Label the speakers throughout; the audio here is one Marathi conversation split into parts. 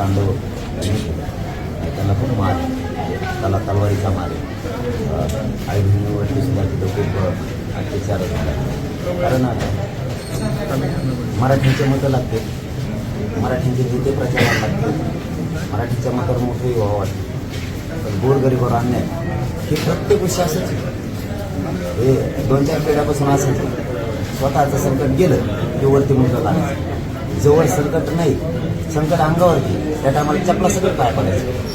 Speaker 1: बांधव त्यांनी केलं. त्यांना खूप मार. त्याला तलवारीचा मार. आहे आई बहिणीवरती सुद्धा तिथं खूप अत्याचार झाला कारण मराठीचे मतं लागते. मराठीचे जिथे प्रचार लागते मराठीच्या मतावर मोठे व्हावं वाटते. पण गोरगरीबावर अन्याय हे प्रत्येक गोष्टी असंच हे दोन चार पिढ्यापासून असंच स्वतःचं संकट गेलं की वरती मुलं लागायचं जवळ संकट नाही संकट अंगावरती. त्या टायमाला चपला सगळं काय पडायचं.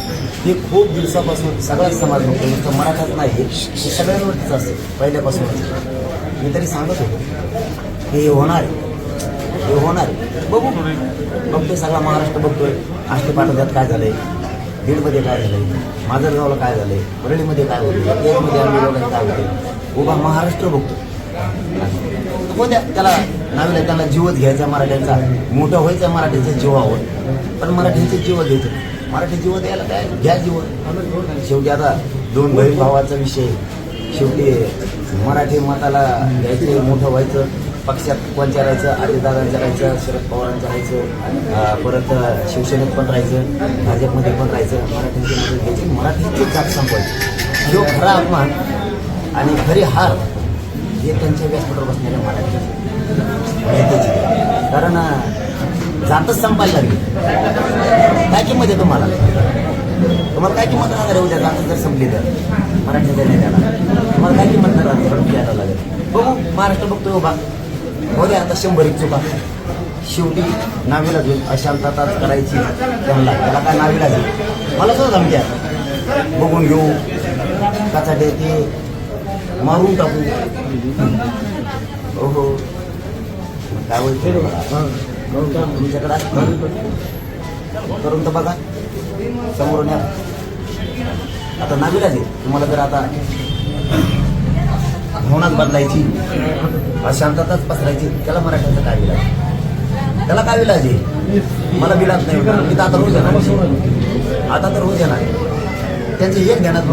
Speaker 1: हे खूप दिवसापासून सगळाच समाज बघतो नुसतं मराठाच नाही हे सगळ्यांवरतीच असतं पहिल्यापासूनच मी तरी सांगत होतो हे होणार आहे. हे होणार बघू. बघतोय सगळा महाराष्ट्र बघतोय. आष्टीपाठात काय झालंय? बीडमध्ये काय झालंय? माजलगावला काय झालंय? परळीमध्ये काय होतं केजमध्ये आम्ही काय होते उभा महाराष्ट्र बघतो हो द्या त्याला नावीला त्याला जीवच घ्यायचा मराठ्यांचा. मोठं व्हायचं मराठीचं जीवावर. पण मराठीचे जीव घ्यायचं मराठी जीव द्यायला काय? घ्या जीव. शेवटी आता दोन बहीण भावाचा विषय शेवटी मराठी मताला घ्यायचं मोठं व्हायचं. पक्षात कोणच्या राहायचं? अजितदादांचं राहायचं शरद पवारांचं राहायचं. परत शिवसेनेत पण राहायचं भाजपमध्ये पण राहायचं. मराठीची मदत घ्यायची. मराठीची जात संपवायची. जो खरा अपमान आणि खरी हार हे त्यांच्या व्यासपीठावर बसणाऱ्या मराठी नेत्याची कारण जातच संपायला लागली. काय किंमत आहे तुम्हाला? तुम्हाला काय किंमत राहणार उद्या? जात जर संपली तर. मराठीच्या नेत्याला तुम्हाला काय किंमत नाही राहणार? घ्यायला लागेल. बघू महाराष्ट्र बघतो बा हो द्या आता शंभर एक चुका. शेवटी नावी लागेल अशांतता करायची. त्यांना त्याला काय नावी लागेल मला सुद्धा धमकी आहे बघून घेऊ. काचाटे ते मारून टाकू. हो हो. काय होईल तुमच्याकडे. करून तर बघा. समोरून या. आता नाविलाच आहे तुम्हाला जर आता भावनाच बदलायची अशांतताच पसरायची त्याला मराठ्याचं काय विलाज? त्याला काय विलाज आहे? मला विलाज नाही. मी तर आता रोज येणार आता तर रोज येणार त्यांचे एक ध्यानात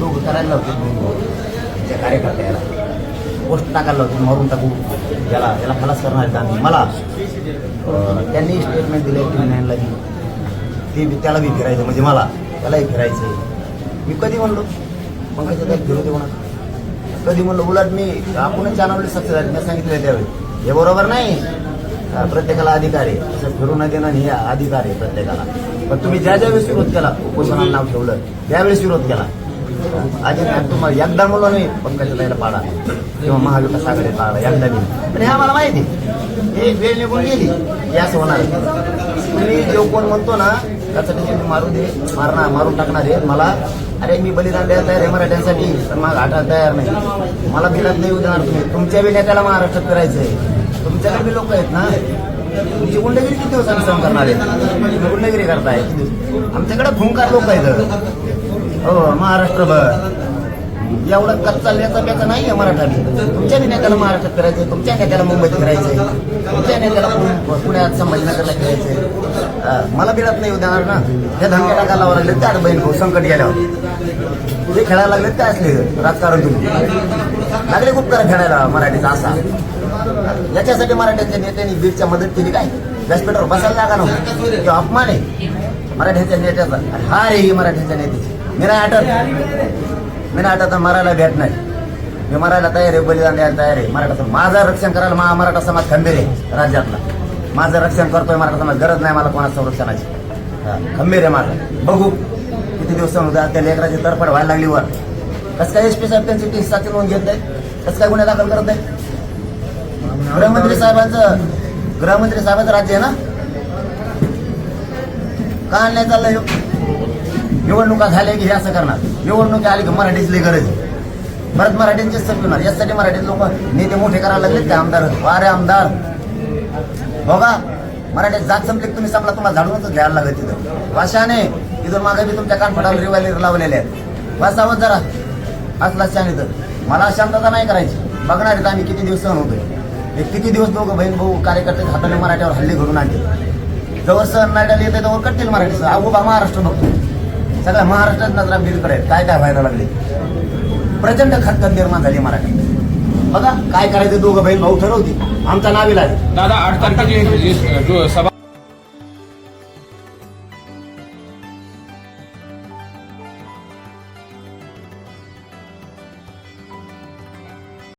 Speaker 1: दोघं करायला लावते त्या कार्यकर्त्याला. पोस्ट टाकायला लावते मारून टाकू. याला याला खलास करणार आहेत आम्ही मला त्यांनी स्टेटमेंट दिले टी नाईनला ते त्याला बी फिरायचं म्हणजे मला त्यालाही फिरायचं मी कधी म्हणलो? मग त्याला फिरू दे म्हणा कधी म्हणलं उलट मी आपणच चॅनलवर सक्सेस झाले मी सांगितलं त्यावेळी. हे बरोबर नाही. प्रत्येकाला अधिकार आहे. असं फिरू न देणं हे अधिकार आहे प्रत्येकाला. पण तुम्ही ज्या ज्या वेळेस विरोध केला उपोषणाला नाव ठेवलं त्यावेळेस विरोध केला. आधी तुम्हाला एकदा म्हणलो नाही पंकजा यायला पाडा किंवा महाविकास आघाडी पाडा एकदा मी पण हे आम्हाला माहिती हे वेळ निघून गेली हे असं होणार तुम्ही जो कोण म्हणतो ना त्याचं तुम्ही मारू दे मारणार मारून टाकणार आहे. मला अरे मी बलिदान द्यायला तयार आहे मराठ्यांसाठी पण मग हटायला तयार नाही. मला बिलात नाही येऊ तुम्ही. तुमच्या बी नेत्याला महाराष्ट्रात करायचंय तुमच्याकडे बी लोक आहेत ना तुमची गुंडगिरी किती दिवस आम्ही करणार आहे गुंडगिरी करताय. आमच्याकडे फुंकार लोक आहेत. हो महाराष्ट्रभर एवढं कच्चा लेचा प्याचा नाही आहे मराठा तुमच्या नेत्याला महाराष्ट्रात करायचंय तुमच्या नेत्याला मुंबईत फिरायचंय तुमच्या नेत्याला पुण्यात संभाजीनगरला फिरायचंय. मला बिलात नाही येऊ देणार ना. त्या धमक्या टाकायला लागले त्यात बहीण भाऊ संकट गेल्यावर. ते खेळायला लागले काय असले राजकारण तुम्ही. लागले खूप करा खेळायला मराठीचा असा. याच्यासाठी मराठ्याच्या नेत्यांनी बीडच्या मदत केली काय? व्यासपीठावर बसायला जागा ना. अपमान आहे मराठ्याच्या नेत्याचा. हा रे ही मराठ्यांच्या नेत्याची. मी नाही आठवत मी नाही आठवत मरायला भेट नाही. मी मरायला तयार आहे बलिदान द्यायला तयार आहे. मराठा माझं रक्षण करायला मा मराठा समाज खंबीर आहे राज्यातला. माझं रक्षण करतोय मराठा समाज गरज नाही मला कोणाचं संरक्षणाची. खंबीर आहे माझं. बघू किती दिवस त्या लेकराची तरफड व्हायला लागली वर. कसं काय एस पी साहेब त्यांची टी साथी नोंद घेत नाही कसं काय गुन्हे दाखल करत नाही गृहमंत्री साहेबांचं गृहमंत्री साहेबांचं राज्य आहे ना? का नाही चाललंय निवडणुका झाल्या की हे असं करणार. निवडणूक आली की मराठीची लई गरज आहे. परत मराठींचेच होणार यासाठी मराठी लोक नेते मोठे करायला लागले ते आमदार वारे आमदार. बघा मराठी जात संपली की तुम्ही संपला तुम्हाला झाडूनच घ्यायला लागत तिथं. भाषाने तिथून मागे मी तुमच्या कानफटाला रिवायले लावलेले आहेत. बसावं जरा. असला शान इथं. मला शांतता नाही करायची. बघणार आहेत आम्ही किती दिवस सहन होतोय. हे किती दिवस दोघं बहीण भाऊ कार्यकर्ते हाताने मराठीवर हल्ले घडून आणते जवळ सहन नाट्याला येते तेव्हा कटतील मराठी उभा महाराष्ट्र बघतो. सगळ्या महाराष्ट्रात नजरा बिलकडे आहेत. काय काय व्हायला लागले प्रचंड खतखत निर्माण झाली मराठी बघा काय करायचं दोघं बहीण भाऊ ठरवतील आमचा नाविला
Speaker 2: दादा आठ तारखेची सभा